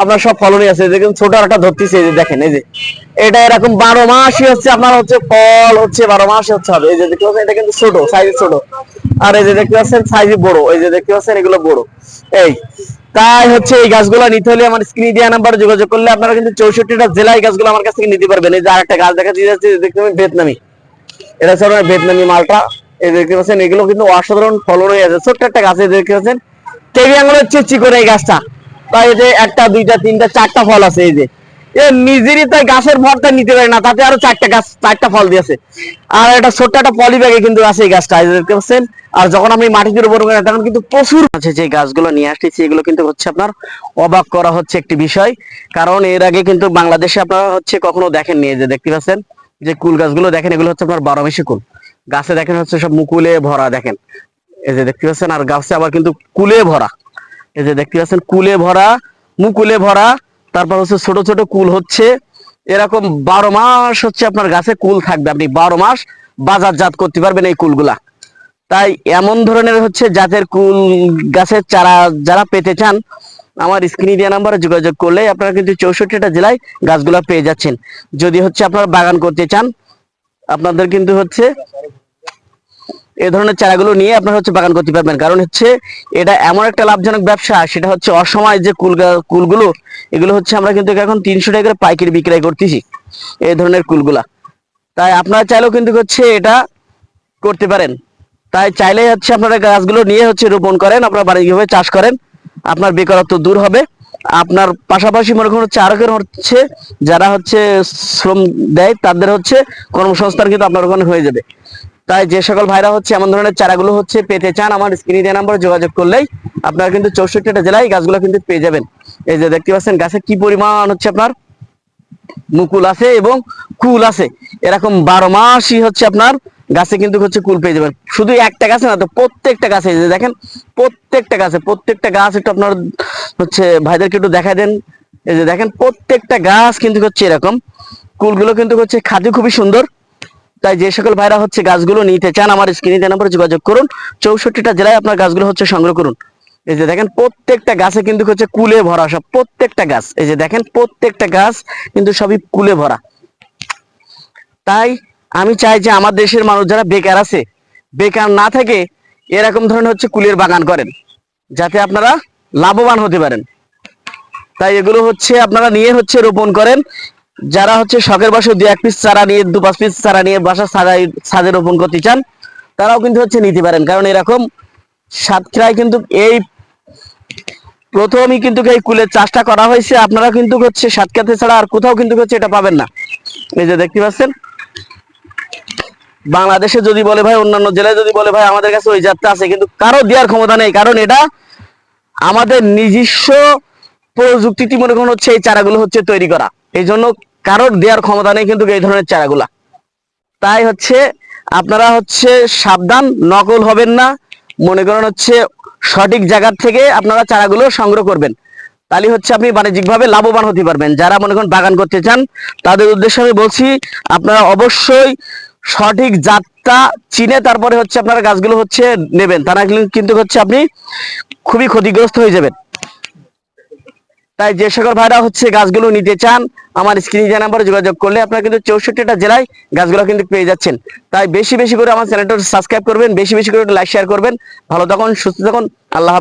আপনার সব ফলনই আছে দেখুন, ছোট একটা ধরতেছে, এই যে দেখেন, এই যে। এটা এরকম বারো মাসই হচ্ছে, আপনার হচ্ছে ফল হচ্ছে, বারো মাসে হচ্ছে হবে। এই যে দেখতে পাচ্ছেন, এটা কিন্তু ছোট সাইজ ছোট। আর এই যে দেখতে পাচ্ছেন সাইজ বড়, এই যে দেখতে পাচ্ছেন, এগুলো বড়। এই, তাই হচ্ছে এই গাছগুলো নিতে হলে আমার স্ক্রিনে দেওয়া নাম্বারে যোগাযোগ করলে আপনারা কিন্তু চৌষট্টিটা জেলায় গাছগুলো আমার কাছ থেকে নিতে পারবেন। এই যে আরেকটা গাছ দেখা যাচ্ছে দেখতে পাবেন ভিয়েতনামি। এটা হচ্ছে আপনার ভিয়েতনামি মালটা। এই দেখতে পাচ্ছেন, এগুলো কিন্তু অসাধারণ ফলন হয়ে আছে। ছোট্ট একটা গাছ, এই দেখতে পাচ্ছেন টেবি আঙুলের চিচি করে এই গাছটা। তাই যে একটা, দুইটা, তিনটা, চারটা ফল আছে, এই যে। নিজেরই তাই গাছের ভরটা নিতে পারে না, তাতে আরও চারটা গাছ, চারটা ফল দিয়েছে আর একটা ছোট্ট একটা পলি ব্যাগে কিন্তু আছে এই গাছটা দেখতে পাচ্ছেন? আর যখন আমি মাটিতে রোপণ করি তখন কিন্তু প্রচুর আছে, যে গাছগুলো নিয়ে আসতেছি, এগুলো কিন্তু হচ্ছে আপনার অবাক করা হচ্ছে একটি বিষয়। কারণ এর আগে কিন্তু বাংলাদেশে আপনারা হচ্ছে কখনো দেখেননি, এই যে দেখতে পাচ্ছেন? যে কুল গাছগুলো দেখেন, এগুলো হচ্ছে আপনার বারো মাসি কুল। গাছে দেখেন হচ্ছে সব মুকুলে ভরা, দেখেন। এই যে দেখতে পাচ্ছেন, আর গাছে আবার কিন্তু কুলে ভরা। এই যে দেখতে পাচ্ছেন, কুলে ভরা, মুকুলে ভরা, তারপর হচ্ছে ছোট ছোট কুল হচ্ছে। এরকম বারো মাস হচ্ছে আপনার গাছে কুল থাকবে। আপনি বারো মাস বাজারজাত করতে পারবেন এই কুলগুলা। তাই এমন ধরনের হচ্ছে জাতের কুল গাছের চারা যারা পেতে চান, আমার স্ক্রিনে দেওয়া নাম্বারে যোগাযোগ করলে আপনারা কিন্তু চৌষট্টিটা জেলায় গাছগুলা পেয়ে যাচ্ছেন। যদি হচ্ছে আপনারা বাগান করতে চান, আপনাদের কিন্তু হচ্ছে এই ধরনের চারাগুলো নিয়ে আপনারা হচ্ছে বাগান করতে পারবেন। কারণ হচ্ছে এটা এমন একটা লাভজনক ব্যবসা, সেটা হচ্ছে অসময় যে কুল কুলগুলো, এগুলো হচ্ছে আমরা কিন্তু এখন তিনশো টাকা করে পাইকারি বিক্রয় করতেছি এই ধরনের কুলগুলা। তাই আপনারা চাইলেও কিন্তু হচ্ছে এটা করতে পারেন। তাই চাইলে হচ্ছে আপনারা গাছগুলো নিয়ে হচ্ছে রোপণ করেন, আপনারা বাড়িভাবে চাষ করেন, আপনার বেকারত্ব দূর হবে। আপনার পাশাপাশি মনে করুন হচ্ছে আরও হচ্ছে যারা হচ্ছে শ্রম দেয়, তাদের হচ্ছে কর্মসংস্থান কিন্তু আপনার ওখানে হয়ে যাবে। তাই যে সকল ভাইরা হচ্ছে এমন ধরনের চারাগুলো হচ্ছে পেতে চান, আমার স্ক্রিনে দেওয়া নাম্বারে যোগাযোগ করলেই আপনারা কিন্তু চৌষট্টিটা জেলায় গাছগুলো কিন্তু পেয়ে যাবেন। এই যে দেখতে পাচ্ছেন, গাছে কি পরিমাণ হচ্ছে আপনার? মুকুল আছে এবং কুল আছে। এরকম বারো মাসই হচ্ছে আপনার গাছে কিন্তু হচ্ছে কুল পেয়ে যাবেন। শুধু একটা গাছে না, তো প্রত্যেকটা গাছে দেখেন, প্রত্যেকটা গাছে, প্রত্যেকটা গাছ একটু আপনার হচ্ছে ভাইদেরকে একটু দেখাই দেন। এই যে দেখেন, প্রত্যেকটা গাছ কিন্তু হচ্ছে এরকম। কুলগুলো কিন্তু হচ্ছে খাদ্য খুবই সুন্দর। তাই যে সকল ভাইরা হচ্ছে গাছগুলো নিতে চান, আমার স্ক্রিনে নাম্বারে যোগাযোগ করুন। চৌষট্টিটা জেলায় আপনার গাছগুলো হচ্ছে সংগ্রহ করুন। এই যে দেখেন, প্রত্যেকটা গাছে কিন্তু হচ্ছে কুলে ভরা সব, প্রত্যেকটা গাছ। এই যে দেখেন, প্রত্যেকটা গাছ কিন্তু সবই কুলে ভরা। তাই আমি চাই যে আমার দেশের মানুষ যারা বেকার আছে, বেকার না থেকে এরকম ধরনের হচ্ছে কুলের বাগান করেন, যাতে আপনারা লাভবান হতে পারেন। তাই এগুলো হচ্ছে আপনারা নিয়ে হচ্ছে রোপণ করেন যারা হচ্ছে শখের বসে দু এক পিস চারা নিয়ে, দু পাঁচ পিস চারা নিয়ে বাসা ছাদে ছাদে রোপণ করতে চান, তারাও কিন্তু হচ্ছে নিতে পারেন। কারণ এরকম সাতক্ষীরায় কিন্তু এই প্রথমই কিন্তু এই কুলের চাষটা করা হয়েছে। আপনারা কিন্তু হচ্ছে সাতক্ষীরাতে ছাড়া আর কোথাও কিন্তু হচ্ছে এটা পাবেন না। এই যে দেখতে পাচ্ছেন? বাংলাদেশে যদি বলে ভাই, অন্যান্য জেলায় যদি বলে ভাই, আমাদের কাছে ওই জাতটা আছে, কিন্তু কারও দেওয়ার ক্ষমতা নেই। কারণ এটা আমাদের নিজস্ব প্রযুক্তিটি মনে করেন হচ্ছে এই চারাগুলো হচ্ছে তৈরি করা। এই জন্য কারোর দেওয়ার ক্ষমতা নেই কিন্তু এই ধরনের চারাগুলা। তাই হচ্ছে আপনারা হচ্ছে সাবধান, নকল হবেন না। মনে করেন হচ্ছে সঠিক জায়গার থেকে আপনারা চারাগুলো সংগ্রহ করবেন। তাহলে হচ্ছে আপনি বাণিজ্যিকভাবে লাভবান হতে পারবেন। যারা মনে করেন বাগান করতে চান, তাদের উদ্দেশ্যে আমি বলছি, আপনারা অবশ্যই সঠিক জাতটা চিনে তারপরে হচ্ছে আপনারা গাছগুলো হচ্ছে নেবেন। তা না কিন্তু হচ্ছে আপনি খুবই ক্ষতিগ্রস্ত হয়ে যাবেন। তাই যে সকল ভাইরা হচ্ছে গাছগুলো নিতে চান, আমার স্ক্রিনে যে নাম্বারে যোগাযোগ করলে আপনারা কিন্তু চৌষট্টিটা জেলায় গাছগুলো কিন্তু পেয়ে যাচ্ছেন তাই বেশি বেশি করে আমার চ্যানেলটা সাবস্ক্রাইব করবেন, বেশি বেশি করে লাইক, শেয়ার করবেন ভালো থাকুন, সুস্থ থাকুন, আল্লাহ।